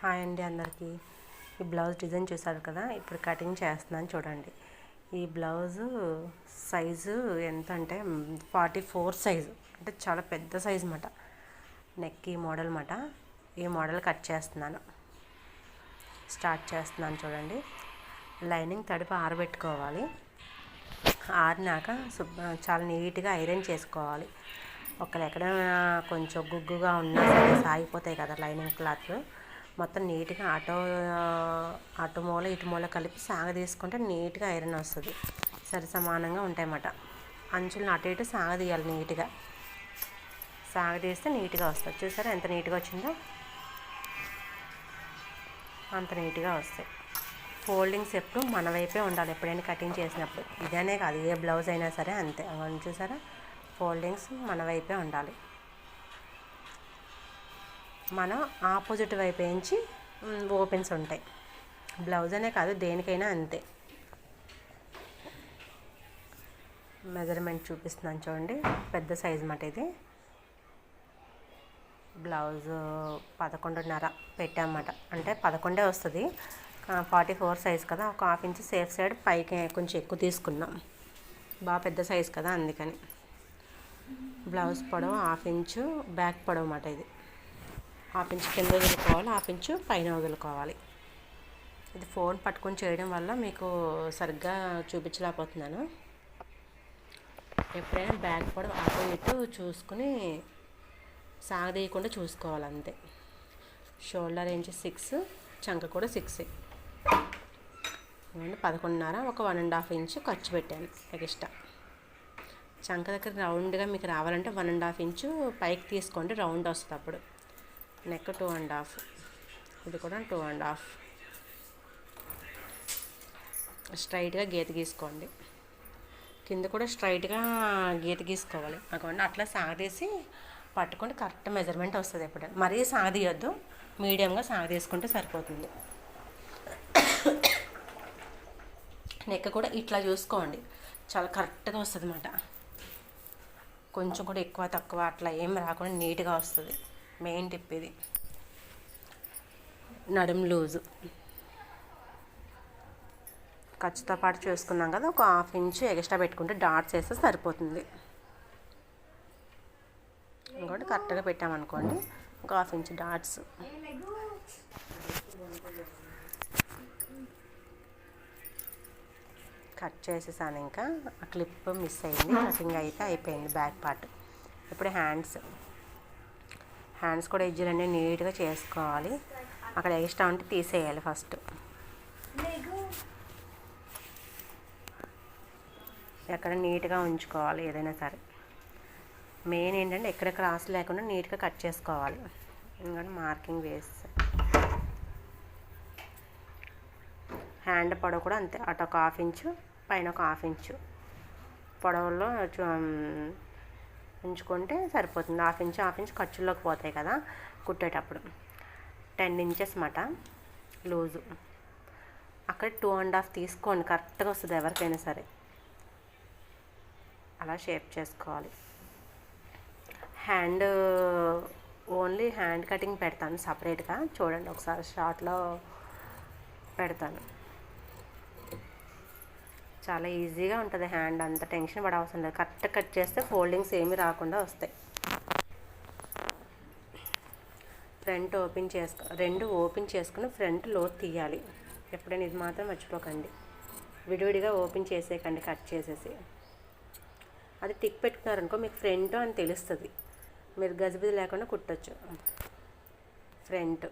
Hi అండి అందరికీ. ఈ బ్లౌజ్ డిజైన్ చూసారు కదా ఇప్పుడు కటింగ్ చేస్తున్నాను చూడండి. ఈ బ్లౌజు సైజు ఎంత అంటే ఫార్టీ ఫోర్ సైజు. అంటే చాలా పెద్ద సైజు అన్నమాట నెక్ ఈ మోడల్ మాట. ఈ మోడల్ కట్ చేస్తున్నాను. స్టార్ట్ చేస్తున్నాను చూడండి. లైనింగ్ తడిపి ఆరబెట్టుకోవాలి. ఆరినాక శుభ్ర చాలా నీట్గా ఐరన్ చేసుకోవాలి. ఒకళ్ళు ఎక్కడైనా కొంచెం గుగ్గుగా ఉన్నా సరే సాగిపోతాయి కదా లైనింగ్ క్లాత్. మొత్తం నీట్గా ఆటో అటు మూల ఇటు మూల కలిపి సాగ తీసుకుంటే నీట్గా ఐరన్ వస్తుంది. సరి సమానంగా ఉంటాయన్నమాట. అంచులను అటు ఇటు సాగదీయాలి నీట్గా. సాగదీస్తే నీట్గా వస్తుంది. చూసారా ఎంత నీట్గా వచ్చిందో? అంత నీట్గా వస్తాయి. ఫోల్డింగ్స్ ఎప్పుడు మన వైపే ఉండాలి ఎప్పుడైనా కటింగ్ చేసినప్పుడు. ఇదనే కాదు ఏ బ్లౌజ్ అయినా సరే అంతే. అవన్నీ చూసారా? ఫోల్డింగ్స్ మన వైపే ఉండాలి. మనం ఆపోజిట్ వైపు వేయించి ఓపెన్స్ ఉంటాయి. బ్లౌజ్ అనే కాదు దేనికైనా అంతే. మెజర్మెంట్ చూపిస్తున్నాను చూడండి. పెద్ద సైజ్ మాట ఇది. బ్లౌజ్ పదకొండున్నర పెట్టామన్నమాట అంటే పదకొండే వస్తుంది. ఫార్టీ ఫోర్ సైజ్ కదా. ఒక హాఫ్ ఇంచ్ సేఫ్ సైడ్ పైకి కొంచెం ఎక్కువ తీసుకున్నాం. బాగా పెద్ద సైజ్ కదా అందుకని. బ్లౌజ్ పొడవు హాఫ్ ఇంచు బ్యాక్ పొడవు అన్నమాట ఇది. హాఫ్ ఇంచ్ కింద వదులుకోవాలి హాఫ్ ఇంచు పైన వదులుకోవాలి. ఇది ఫోన్ పట్టుకొని చేయడం వల్ల మీకు సరిగ్గా చూపించలేకపోతున్నాను. ఎప్పుడైనా బ్యాక్ కూడా అటు ఇటు చూసుకుని సాగదీయకుండా చూసుకోవాలి అంతే. షోల్డర్ ఇంచ్ సిక్స్ చంక కూడా సిక్స్. అండి పదకొండున్నర ఒక వన్ అండ్ హాఫ్ ఇంచ్ ఖర్చు పెట్టాను ఎక్స్ట్రా. చంక దగ్గర రౌండ్గా మీకు రావాలంటే వన్ అండ్ హాఫ్ ఇంచు పైకి తీసుకోండి రౌండ్ వస్తుంది అప్పుడు. నెక్ టూ అండ్ హాఫ్ ఇది కూడా టూ అండ్ హాఫ్ స్ట్రైట్గా గీత గీసుకోండి. కింద కూడా స్ట్రైట్గా గీత గీసుకోవాలి. అక్కడ అట్లా సాగదీసి పట్టుకుంటే కరెక్ట్ మెజర్మెంట్ వస్తుంది ఎప్పుడు మరీ సాగదీయొద్దు మీడియంగా సాగదీసుకుంటే సరిపోతుంది. నెక్ కూడా ఇట్లా చూసుకోండి. చాలా కరెక్ట్గా వస్తుంది అన్నమాట కొంచెం కూడా ఎక్కువ తక్కువ అట్లా ఏం రాకుండా నీట్గా వస్తుంది. మెయిన్ టిప్ ఇది నడుం లూజు. ఖర్చుతో పాటు చూసుకున్నాం కదా ఒక హాఫ్ ఇంచ్ ఎక్స్ట్రా పెట్టుకుంటే డాట్స్ వేస్తే సరిపోతుంది. ఇంకోటి కరెక్ట్గా పెట్టామనుకోండి ఒక హాఫ్ ఇంచ్ డాట్స్. కట్ చేసేసాను ఇంకా. ఆ క్లిప్ మిస్ అయింది కటింగ్ అయితే అయిపోయింది బ్యాక్ పార్ట్. ఇప్పుడు హ్యాండ్స్. హ్యాండ్స్ కూడా ఎడ్జులన్నీ నీట్గా చేసుకోవాలి. అక్కడ ఎక్స్ట్రా ఉంటే తీసేయాలి ఫస్ట్. ఎక్కడ నీట్గా ఉంచుకోవాలి ఏదైనా సరే. మెయిన్ ఏంటంటే ఎక్కడ క్రాస్ లేకుండా నీట్గా కట్ చేసుకోవాలి. ఎందుకంటే మార్కింగ్ వేస్తే హ్యాండ్ పొడవు కూడా అంతే. అటు ఒక హాఫ్ ఇంచు పైన ఒక హాఫ్ ఇంచు. పొడవులో ఉంచుకుంటే సరిపోతుంది. హాఫ్ ఇంచ్ హాఫ్ ఇంచ్ ఖర్చుల్లోకి పోతాయి కదా కుట్టేటప్పుడు. టెన్ ఇంచెస్ మాట లూజు. అక్కడ టూ అండ్ హాఫ్ తీసుకోండి. కరెక్ట్గా వస్తుంది ఎవరికైనా సరే. అలా షేప్ చేసుకోవాలి. హ్యాండ్ ఓన్లీ హ్యాండ్ కటింగ్ పెడతాను సపరేట్గా. చూడండి ఒకసారి షార్ట్లో పెడతాను. చాలా ఈజీగా ఉంటుంది హ్యాండ్ అంత టెన్షన్ పడవసరం లేదు. కరెక్ట్ కట్ చేస్తే ఫోల్డింగ్స్ ఏమి రాకుండా వస్తాయి. ఫ్రంట్ ఓపెన్ చేసుకో రెండు ఓపెన్ చేసుకుని ఫ్రంట్ లోతు తీయాలి. ఎప్పుడైనా ఇది మాత్రం మర్చిపోకండి. విడివిడిగా ఓపెన్ చేసేయకండి కట్ చేసేసి. అది టిక్ పెట్టుకున్నారనుకో మీకు ఫ్రంట్ అని తెలుస్తుంది. మీరు గజిబిజి లేకుండా కుట్టచ్చు. ఫ్రంట్.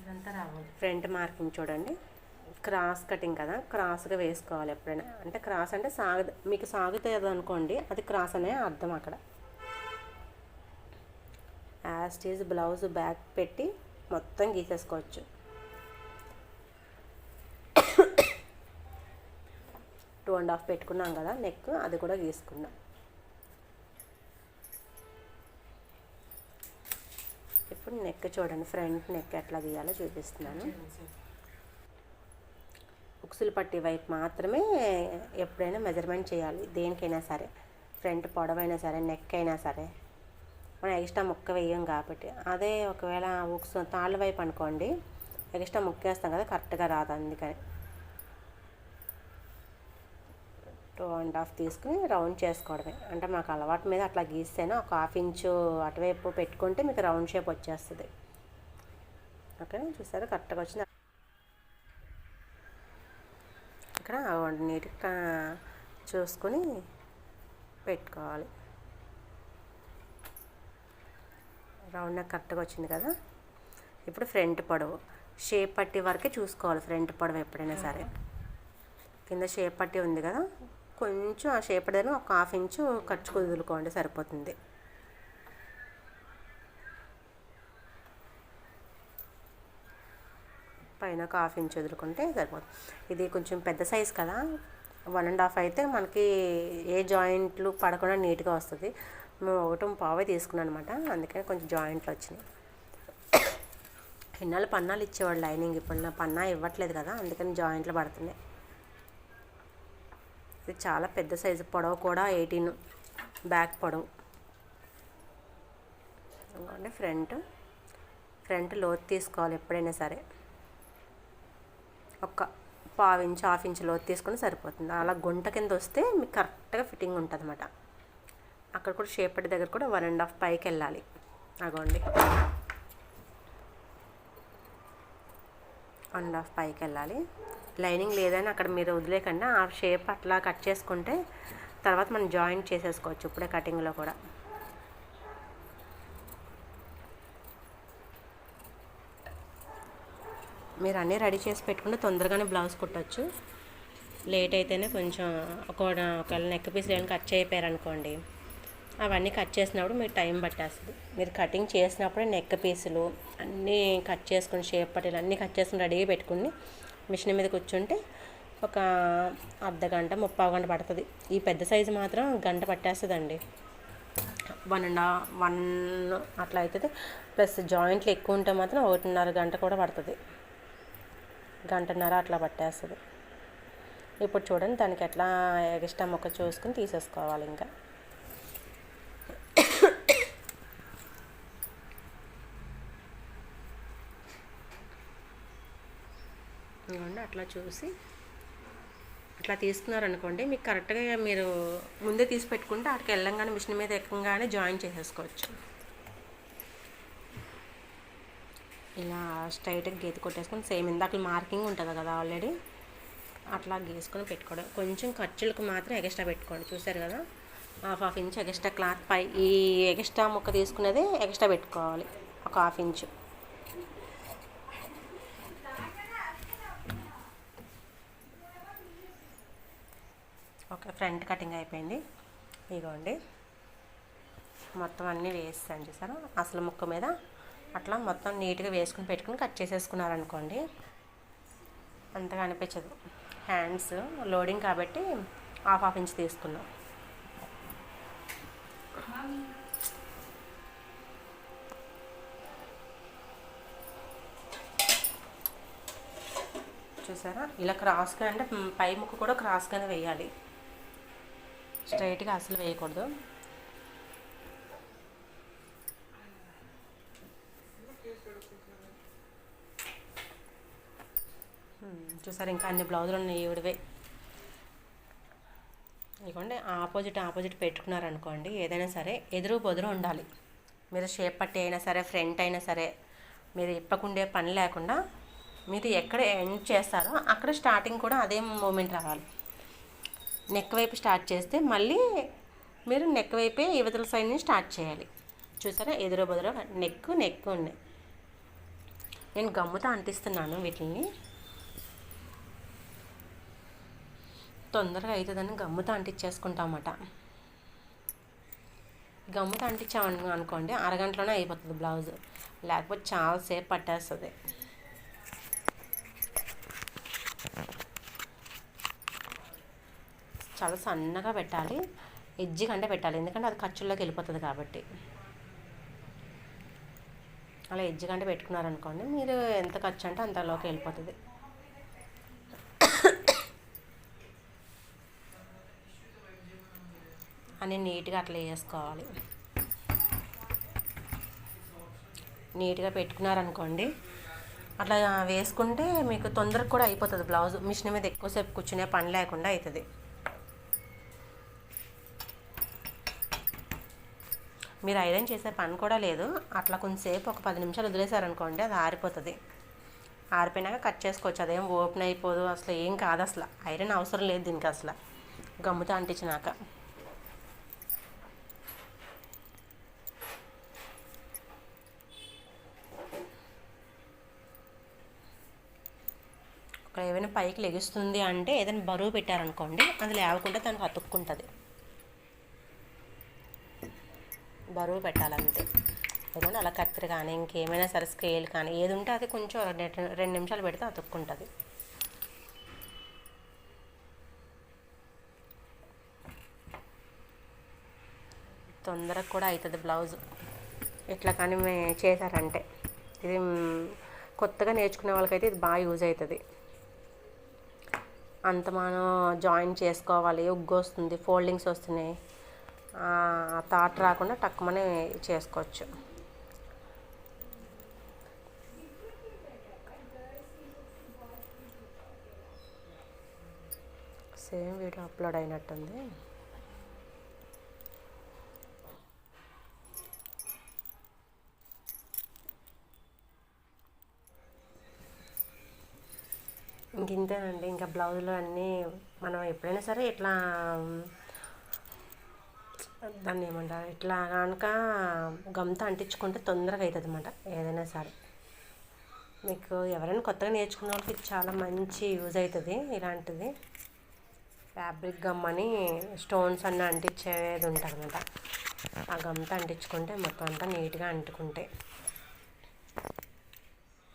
ఇదంతా రావాలి. ఫ్రంట్ మార్కింగ్ చూడండి. క్రాస్ కటింగ్ కదా క్రాస్గా వేసుకోవాలి ఎప్పుడైనా. అంటే క్రాస్ అంటే సాగు మీకు సాగుతుంది అనుకోండి అది క్రాస్ అనే అర్థం అక్కడ. యాస్టీజ్ బ్లౌజ్ బ్యాక్ పెట్టి మొత్తం గీసేసుకోవచ్చు. టూ అండ్ హాఫ్ పెట్టుకున్నాం కదా నెక్ అది కూడా గీసుకున్నాం. ఇప్పుడు నెక్ చూడండి ఫ్రంట్ నెక్ ఎట్లా గీయాలో చూపిస్తున్నాను. ఉక్సులు పట్టి వైపు మాత్రమే ఎప్పుడైనా మెజర్మెంట్ చేయాలి దేనికైనా సరే. ఫ్రంట్ పొడవైనా సరే నెక్ అయినా సరే. మనం ఎక్స్ట్రా ముక్క వేయం కాబట్టి. అదే ఒకవేళ బుక్స్ తాళ్ళ వైపు అనుకోండి ఎక్స్ట్రా ముక్క వేస్తాం కదా కరెక్ట్గా రాదు అందుకని. టూ అండ్ హాఫ్ తీసుకుని రౌండ్ చేసుకోవడమే. అంటే మాకు అలవాటు మీద అట్లా గీస్తేనే ఒక హాఫ్ ఇంచు అటువైపు పెట్టుకుంటే మీకు రౌండ్ షేప్ వచ్చేస్తుంది. ఓకే చూసారా? కరెక్ట్గా వచ్చింది? ఇక్కడ నీట్గా చూసుకొని పెట్టుకోవాలి. రౌండ్ నెక్ కరెక్ట్గా వచ్చింది కదా? ఇప్పుడు ఫ్రంట్ పొడవు. షేప్ పట్టి వరకే చూసుకోవాలి ఫ్రంట్ పొడవు ఎప్పుడైనా సరే. కింద షేప్ పట్టి ఉంది కదా? కొంచెం ఆ షేప్ పట్టి దగ్గర ఒక హాఫ్ ఇంచు ఖర్చు కుదులుకోండి సరిపోతుంది. పైన ఒక హాఫ్ ఇంచ్ వదులుకుంటే సరిపోతుంది. ఇది కొంచెం పెద్ద సైజ్ కదా వన్ అండ్ హాఫ్ అయితే మనకి ఏ జాయింట్లు పడకుండా నీట్గా వస్తుంది. మేము ఒకటి పావే తీసుకున్నాను అనమాట అందుకని కొంచెం జాయింట్లు వచ్చినాయి. ఇన్నాళ్ళు పన్నాలు ఇచ్చేవాడు లైనింగ్ ఇప్పుడు నా పన్నా ఇవ్వట్లేదు కదా అందుకని జాయింట్లు పడుతున్నాయి. ఇది చాలా పెద్ద సైజు పొడవు కూడా ఎయిటీన్ బ్యాక్ పొడవు. అంటే ఫ్రంట్. ఫ్రంట్ లోతు తీసుకోవాలి ఎప్పుడైనా సరే. ఒక పావు ఇంచు హాఫ్ ఇంచ్ లోతు తీసుకొని సరిపోతుంది. అలా గుంట కింద వస్తే మీకు కరెక్ట్గా ఫిట్టింగ్ ఉంటుంది అనమాట అక్కడ కూడా షేపటి దగ్గర కూడా వన్ అండ్ హాఫ్ పైకి వెళ్ళాలి. అగోండి. వన్ అండ్ హాఫ్ పైకి వెళ్ళాలి. లైనింగ్ లేదని అక్కడ మీరు వదిలేకుండా ఆ షేప్ అట్లా కట్ చేసుకుంటే తర్వాత మనం జాయింట్ చేసేసుకోవచ్చు ఇప్పుడే కటింగ్లో కూడా. మీరు అన్నీ రెడీ చేసి పెట్టుకుంటే తొందరగానే బ్లౌజ్ కుట్టచ్చు. లేట్ అయితేనే కొంచెం ఒక ఒకవేళ నెక్ పీసులు ఏమైనా కట్ చేయపోయారనుకోండి అవన్నీ కట్ చేసినప్పుడు మీరు టైం పట్టేస్తుంది. మీరు కటింగ్ చేసినప్పుడే నెక్ పీసులు అన్నీ కట్ చేసుకుని షేప్ పట్టేలు అన్నీ కట్ చేసుకుని రెడీగా పెట్టుకుని మిషన్ మీద కూర్చుంటే ఒక అర్ధ గంట ముప్పై గంట పడుతుంది. ఈ పెద్ద సైజు మాత్రం గంట పట్టేస్తుందండి. వన్ అండ్ వన్ అట్లా అవుతుంది ప్లస్ జాయింట్లు ఎక్కువ ఉంటే మాత్రం ఒకటిన్నర గంట కూడా పడుతుంది. గంటన్నర అట్లా పట్టేస్తుంది. ఇప్పుడు చూడండి దానికి ఎట్లా ఎక్స్ట్రా మొక్క చూసుకుని తీసేసుకోవాలి ఇంకా. ఇదిగోండి అట్లా చూసి అట్లా తీసుకున్నారనుకోండి మీకు కరెక్ట్గా మీరు ముందే తీసి పెట్టుకుంటే అక్కడికి వెళ్ళంగానే మిషన్ మీద ఎక్కగానే జాయిన్ చేసేసుకోవచ్చు. ఇలా స్ట్రైట్గా గీత కొట్టేసుకొని సేమ్ ఇందాక మార్కింగ్ ఉంటుంది కదా ఆల్రెడీ అట్లా గీసుకొని పెట్టుకోవడం. కొంచెం ఖర్చులకు మాత్రం ఎక్స్ట్రా పెట్టుకోండి చూసారు కదా? Half half inch extra cloth పై ఈ ఎక్స్ట్రా ముక్క తీసుకునేది ఎక్స్ట్రా పెట్టుకోవాలి ఒక half inch. Okay front cutting అయిపోయింది. ఇదిగోండి మొత్తం అన్నీ వేస్తాను చూసారా? అసలు ముక్క మీద అట్లా మొత్తం నీట్గా వేసుకుని పెట్టుకుని కట్ చేసేసుకున్నారనుకోండి అంతగా అనిపించదు. హ్యాండ్స్ లోడింగ్ కాబట్టి హాఫ్ హాఫ్ ఇంచ్ తీసుకున్నాం. చూసారా? ఇలా క్రాస్గా అంటే పై ముక్క కూడా క్రాస్గానే వేయాలి. స్ట్రైట్గా అసలు వేయకూడదు. Hmm, చూసారు ఇంకా అన్ని బ్లౌజులు ఉన్నాయి ఈవిడవే. ఇదిగోండి ఆపోజిట్ ఆపోజిట్ పెట్టుకున్నారనుకోండి ఏదైనా సరే ఎదురు బొదురు ఉండాలి. మీరు షేప్ పట్టి అయినా సరే ఫ్రంట్ అయినా సరే మీరు ఇప్పకుండే పని లేకుండా మీరు ఎక్కడ ఎండ్ చేస్తారో అక్కడ స్టార్టింగ్ కూడా అదే మూమెంట్ రావాలి. నెక్ వైపు స్టార్ట్ చేస్తే మళ్ళీ మీరు నెక్ వైపే యువతల సైడ్ని స్టార్ట్ చేయాలి. చూసారా ఎదురు బదురు నెక్ నెక్ ఉన్నాయి. నేను గమ్ముతో అంటిస్తున్నాను వీటిని తొందరగా అవుతుందని గమ్ముతో అంటించేసుకుంటామట. గమ్ముతో అంటించామను అనుకోండి అరగంటలోనే అయిపోతుంది బ్లౌజ్. లేకపోతే చాలాసేపు పట్టేస్తుంది. చాలా సన్నగా పెట్టాలి. ఎజ్జి కంటే పెట్టాలి. ఎందుకంటే అది ఖర్చుల్లోకి వెళ్ళిపోతుంది కాబట్టి. అలా ఎజ్జి కంటే పెట్టుకున్నారనుకోండి మీరు ఎంత ఖర్చు అంటే అంతలోకి వెళ్ళిపోతుంది. అని నీట్గా అట్లా వేసుకోవాలి. నీట్గా పెట్టుకున్నారనుకోండి అట్లా వేసుకుంటే మీకు తొందరగా కూడా అయిపోతుంది బ్లౌజ్. మిషన్ మీద ఎక్కువసేపు కూర్చునే పని లేకుండా అవుతుంది మీరు ఐరన్ చేసే పని కూడా లేదు. అట్లా కొంచెంసేపు ఒక పది నిమిషాలు వదిలేసారనుకోండి అది ఆరిపోతుంది. ఆరిపోయినాక కట్ చేసుకోవచ్చు. అదేం ఓపెన్ అయిపోదు. అసలు ఏం కాదు అసలు. ఐరన్ అవసరం లేదు దీనికి అసలు. గమ్ముతో అంటించినాక. ఏమైనా పైకి లెగుస్తుంది అంటే ఏదైనా బరువు పెట్టారనుకోండి అది లేవకుండా దానికి అతుక్కుంటుంది బరువు పెట్టాలంతే. ఏదైనా అలా కత్తిరి కానీ ఇంకేమైనా సరే స్కేల్ కానీ ఏది ఉంటే అది కొంచెం రెండు రెండు నిమిషాలు పెడితే అతుక్కుంటుంది. తొందరగా కూడా అవుతుంది బ్లౌజ్. ఇట్లా కానీ చేశారంటే. ఇది కొత్తగా నేర్చుకునే వాళ్ళకైతే ఇది బాగా యూజ్ అవుతుంది అంత మనం జాయిన్ చేసుకోవాలి ఉగ్గు వస్తుంది ఫోల్డింగ్స్ వస్తున్నాయి. థాట్ రాకుండా టక్కుమని చేసుకోవచ్చు. సేమ్ వీడియో అప్లోడ్ అయినట్టుంది. ఇంతేనండి ఇంకా బ్లౌజులు అన్నీ మనం ఎప్పుడైనా సరే ఇట్లా దాన్ని ఏమంటారు ఇట్లా కనుక గమ్తో అంటించుకుంటే తొందరగా అవుతుంది అనమాట ఏదైనా సరే. మీకు ఎవరైనా కొత్తగా నేర్చుకున్న వాళ్ళకి చాలా మంచి యూజ్ అవుతుంది ఇలాంటిది. ఫ్యాబ్రిక్ గమ్ అని స్టోన్స్ అన్నీ అంటించేది ఉంటుంది అనమాట ఆ గమ్తో అంటించుకుంటే మొత్తం అంతా నీట్గా అంటుకుంటే.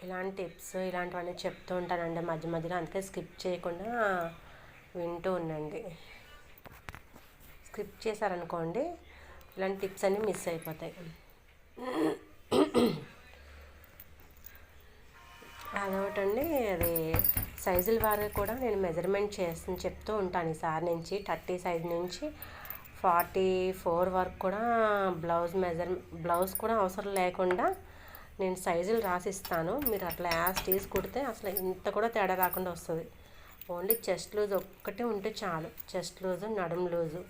ఇలాంటి టిప్స్ ఇలాంటివన్నీ చెప్తూ ఉంటానండి మధ్య మధ్యలో. అందుకే స్కిప్ చేయకుండా వింటూ ఉండండి. స్కిప్ చేశారనుకోండి ఇలాంటి టిప్స్ అన్నీ మిస్ అయిపోతాయి. అదొకటండి అది సైజుల వారు కూడా నేను మెజర్మెంట్ చేసి చెప్తూ ఉంటాను ఈసారి నుంచి. థర్టీ సైజ్ నుంచి ఫార్టీ ఫోర్ వరకు కూడా బ్లౌజ్ మెజర్ బ్లౌజ్ కూడా అవసరం లేకుండా నేను సైజులు రాసిస్తాను. మీరు అట్లా యాజ్ టీజ్ కుడితే అసలు ఇంత కూడా తేడా రాకుండా వస్తుంది. ఓన్లీ చెస్ట్ లూజ్ ఒక్కటే ఉంటే చాలు. చెస్ట్ లూజు నడుం లూజు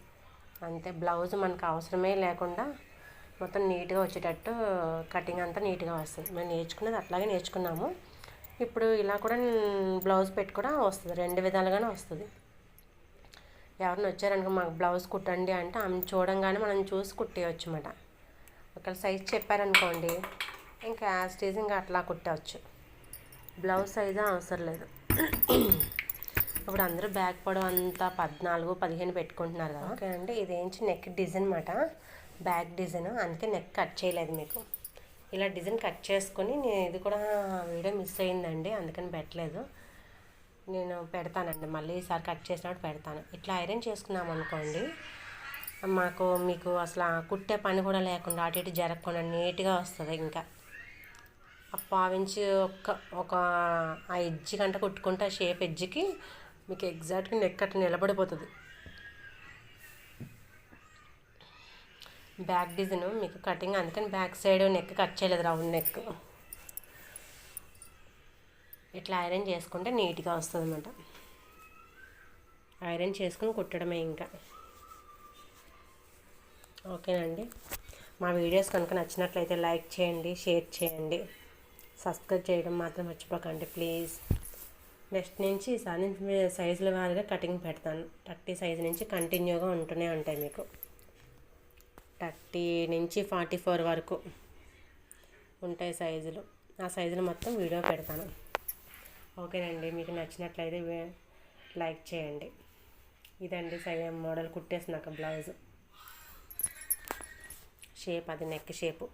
అంతే. బ్లౌజ్ మనకు అవసరమే లేకుండా మొత్తం నీట్గా వచ్చేటట్టు కటింగ్ అంతా నీట్గా వస్తుంది. మేము నేర్చుకున్నది అట్లాగే నేర్చుకున్నాము. ఇప్పుడు ఇలా కూడా బ్లౌజ్ పెట్టి కూడా వస్తుంది. రెండు విధాలుగానే వస్తుంది. ఎవరిని వచ్చారనుకో మాకు బ్లౌజ్ కుట్టండి అంటే ఆమె చూడంగానే మనం చూసి కుట్టేయచ్చు అన్నమాట. ఒకవేళ సైజ్ చెప్పారనుకోండి ఇంకా యాస్టేజ్ ఇంకా అట్లా కుట్టవచ్చు. బ్లౌజ్ సైజు అవసరం లేదు. ఇప్పుడు అందరూ బ్యాక్ పొడవు అంతా పద్నాలుగు పదిహేను పెట్టుకుంటున్నారు కదా. ఓకే అండి. ఇదేంచి నెక్ డిజైన్ అనమాట బ్యాక్ డిజైన్. అందుకే నెక్ కట్ చేయలేదు మీకు. ఇలా డిజైన్ కట్ చేసుకొని నేను ఇది కూడా వీడియో మిస్ అయిందండి. అందుకని పెట్టలేదు. నేను పెడతానండి. మళ్ళీ ఈసారి కట్ చేసినప్పుడు పెడతాను. ఇట్లా ఐరన్ చేసుకున్నాం అనుకోండి మాకు మీకు అసలు కుట్టే పని కూడా లేకుండా అటు ఇటు జరగకుండా నీట్గా వస్తుంది ఇంకా. పావించి ఒక్క ఒక ఆ ఎడ్జి గంట కుట్టుకుంటే ఆ షేప్ ఎడ్జికి మీకు ఎగ్జాక్ట్గా నెక్ అట్లా నిలబడిపోతుంది. బ్యాక్ డిజైన్ మీకు కటింగ్ అందుకని బ్యాక్ సైడ్ నెక్ కట్ చేయలేదు రౌండ్ నెక్. ఇట్లా ఐరన్ చేసుకుంటే నీట్గా వస్తుంది అనమాట ఐరన్ చేసుకుని కుట్టడమే ఇంకా. ఓకేనండి. మా వీడియోస్ కనుక నచ్చినట్లయితే లైక్ చేయండి షేర్ చేయండి. సబ్స్క్రైబ్ చేయడం మాత్రం మర్చిపోకండి ప్లీజ్. నెక్స్ట్ నుంచి ఈసారి నుంచి సైజుల వారిగా కటింగ్ పెడతాను. థర్టీ సైజు నుంచి కంటిన్యూగా ఉంటూనే ఉంటాయి మీకు. థర్టీ నుంచి ఫార్టీ ఫోర్ వరకు ఉంటాయి సైజులు. ఆ సైజులు మొత్తం వీడియో పెడతాను. ఓకేనండి మీకు నచ్చినట్లయితే లైక్ చేయండి. ఇదండి సై మోడల్ కుట్టేసినాక బ్లౌజ్. షేప్ అది నెక్ షేపు.